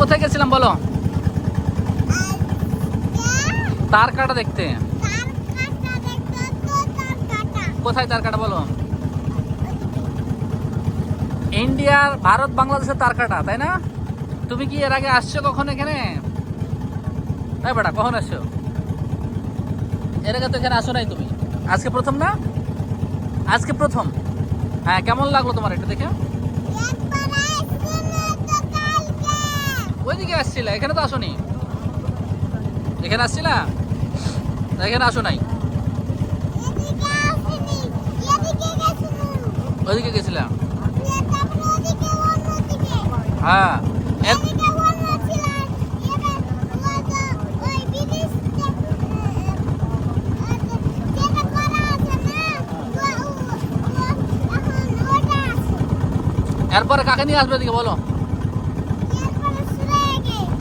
কোথায় গেছিলাম বলো? তার কাটা দেখতে। কোথায় তার কাটা বলো? ইন্ডিয়ার, ভারত, বাংলাদেশের তার কাটা, তাই না? তুমি কি এর আগে আসছো কখন এখানে? তাই বেটা, কখন আসছো? এর আগে তো এখানে আসো নাই তুমি। আজকে প্রথম না? আজকে প্রথম। হ্যাঁ কেমন লাগল তোমার এটা দেখে? ওইদিকে আসছিলে? এখানে তো আসোনি। এখানে আসছিলা? এখানে আসো নাই। ওইদিকে গেছিলাম হ্যাঁ। এরপরে কাকে নিয়ে আসবে এদিকে বলো?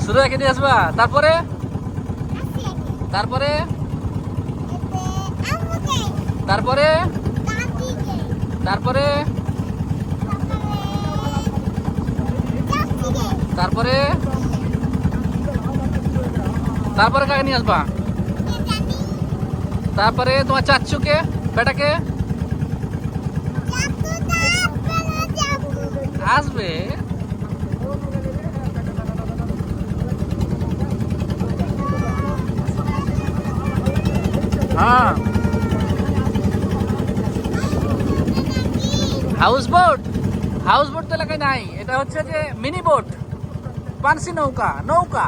সুরাকে নিয়ে আসবা? তারপরে? তারপরে? তারপরে? তারপরে? তারপরে? তারপরে কাকে নিয়ে আসবা? তারপরে তোমার চাচ্চুকে বেটাকে? আসবে। হ্যাঁ। হাউস বোট হাউস বোট তো এলাকায় নাই। এটা হচ্ছে যে মিনি বোট পানসি নৌকা নৌকা।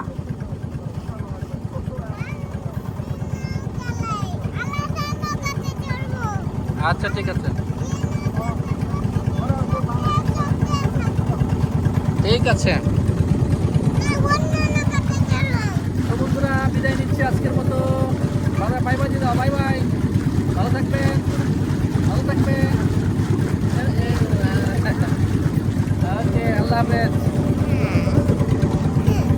আচ্ছা ঠিক আছে। ঠিক আছে। বন্ধুরা, বিদায় নিচ্ছি আজকের মতো। বাই বাই দিদা বাই বাই ভালো থাকবেন ভালো থাকবেন ওকে আল্লাহ হাফেজ